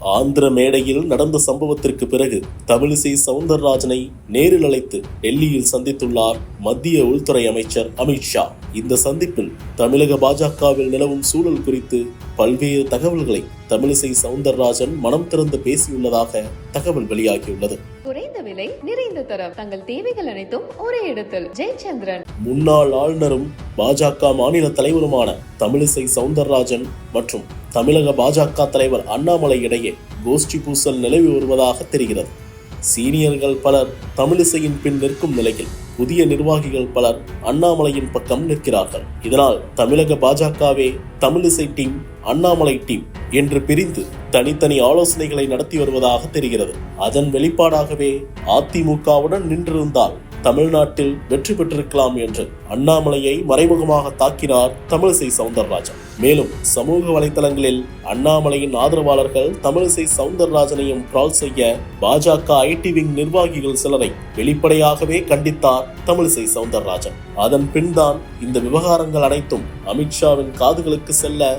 ஆந்திர மேடையில் நடந்த சம்பவத்திற்கு பிறகு தமிழிசை சவுந்தரராஜனை நேரில் அழைத்து டெல்லியில் சந்தித்துள்ளார் மத்திய உள்துறை அமைச்சர் அமித்ஷா இந்த சந்திப்பில் தமிழக பாஜகவில் நிலவும் சூழல் குறித்து பல்வேறு தகவல்களை தமிழிசை சவுந்தரராஜன் மனம் திறந்து பேசியுள்ளதாக தகவல் வெளியாகியுள்ளது. விலை நிறைந்த தரம். தங்கள் தேவைகள் அனைத்தும் ஒரே இடத்தில். ஜெயச்சந்திரன். முன்னாள் ஆளுநரும் பாஜக மாநில தலைவருமான தமிழிசை சவுந்தரராஜன் மற்றும் தமிழக பாஜக தலைவர் அண்ணாமலை இடையே கோஷ்டி பூசல் நிலவி வருவதாக தெரிகிறது. சீனியர்கள் பலர் தமிழிசையின் பின் நிற்கும் நிலையில் புதிய நிர்வாகிகள் பலர் அண்ணாமலையின் பக்கம் நிற்கிறார்கள். இதனால் தமிழக பாஜகவே தமிழிசை டீம் அண்ணாமலை டீம் என்று பிரிந்து தனித்தனி ஆலோசனைகளை நடத்தி வருவதாக தெரிகிறது. அதன் வெளிப்பாடாகவே அதிமுகவுடன் நின்றிருந்தால் தமிழ்நாட்டில் வெற்றி பெற்றிருக்கலாம் என்று அண்ணாமலையை மறைமுகமாக தாக்கினார் தமிழிசை சவுந்தரராஜன். மேலும் சமூக வலைதளங்களில் அண்ணாமலையின் ஆதரவாளர்கள் தமிழிசை சவுந்தரராஜனையும் ட்ரால் செய்ய பாஜக ஐடி விங் நிர்வாகிகள் சிலரை வெளிப்படையாகவே கண்டித்தார் தமிழிசை சவுந்தரராஜன். அதன் பின்தான் இந்த விவகாரங்கள் அனைத்தும் அமித்ஷாவின் காதுகளுக்கு செல்ல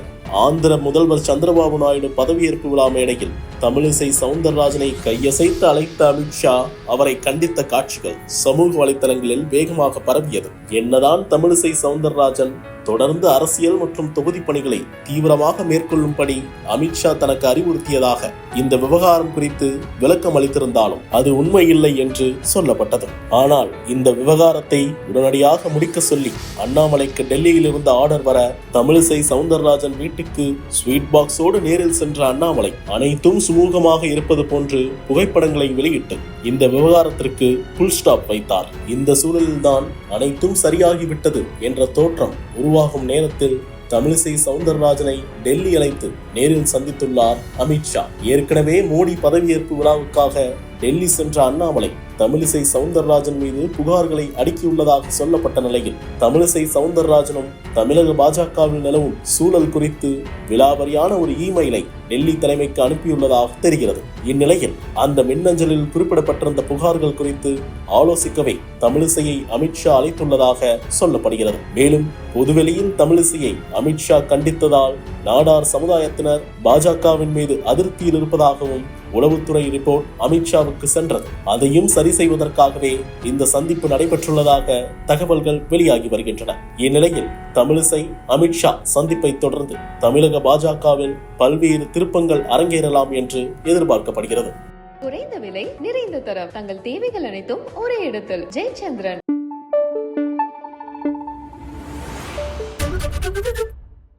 ஆந்திர முதல்வர் சந்திரபாபு நாயுடு பதவியேற்பு விழா மேடையில் தமிழிசை சவுந்தரராஜனை கையசைத்து அழைத்த அமித்ஷா அவரை கண்டித்த காட்சிகள் சமூக வலைதளங்களில் வேகமாக பரவியது. என்னதான் தமிழிசை சவுந்தரராஜன் தொடர்ந்து அரசியல் மற்றும் தொகுதி பணிகளை தீவிரமாக மேற்கொள்ளும்படி அமித்ஷா தனக்கு அறிவுறுத்தியதாக இந்த விவகாரம் குறித்து விளக்கம் அளித்திருந்தாலும் அது உண்மையில்லை என்று சொல்லப்பட்டது. ஆனால் இந்த விவகாரத்தை உடனடியாக முடிக்க சொல்லி அண்ணாமலைக்கு டெல்லியில் இருந்த ஆர்டர் வர தமிழிசை சவுந்தரராஜன் வீட்டுக்கு ஸ்வீட் பாக்ஸோடு நேரில் சென்ற அண்ணாமலை அனைத்தும் சுமூகமாக இருப்பது போன்று புகைப்படங்களை வெளியிட்டு இந்த விவகாரத்திற்கு புல் ஸ்டாப் வைத்தார். இந்த சூழலில்தான் அனைத்தும் சரியாகிவிட்டது என்ற தோற்றம் உருவாகும் நேரத்தில் தமிழிசை சவுந்தரராஜனை டெல்லி அழைத்து நேரில் சந்தித்துள்ளார் அமித்ஷா. ஏற்கனவே மோடி பதவியேற்பு விழாவுக்காக டெல்லி சென்ற அண்ணாமலை. தமிழிசை சவுந்தரராஜன் மீது புகார்களை அடுக்கியுள்ளதாக சொல்லப்பட்ட நிலையில் தமிழிசை சவுந்தரராஜனும் தமிழக பாஜகவில் நிலவும் சூழல் குறித்து விலாவரியான ஒரு இமெயிலை டெல்லி தலைமைக்கு அனுப்பியுள்ளதாக தெரிகிறது. இந்நிலையில் அந்த மின்னஞ்சலில் குறிப்பிடப்பட்டிருந்த புகார்கள் குறித்து ஆலோசிக்கவே தமிழிசையை அமித்ஷா அழைத்துள்ளதாக சொல்லப்படுகிறது. மேலும் பொதுவெளியில் தமிழிசையை அமித்ஷா கண்டித்ததால் நாடார் சமுதாயத்தினர் பாஜகவின் மீது அதிருப்தியில் இருப்பதாகவும் உளவுத்துறை ரிப்போர்ட் அமித்ஷாவுக்கு சென்றது. அதையும் சரி சரி செய்வதற்காகவே இந்த சந்திப்பு நடைபெற்றுள்ளதாக தகவல்கள் வெளியாகி வருகின்றன. இந்நிலையில் தமிழிசை அமித்ஷா சந்திப்பை தொடர்ந்து தமிழக பாஜகவில் பல்வேறு திருப்பங்கள் அரங்கேறலாம் என்று எதிர்பார்க்கப்படுகிறது. குறைந்த விலை நிறைந்த தரம். தங்கள் தேவைகள் அனைத்தும் ஒரே இடத்தில். ஜெயச்சந்திரன்.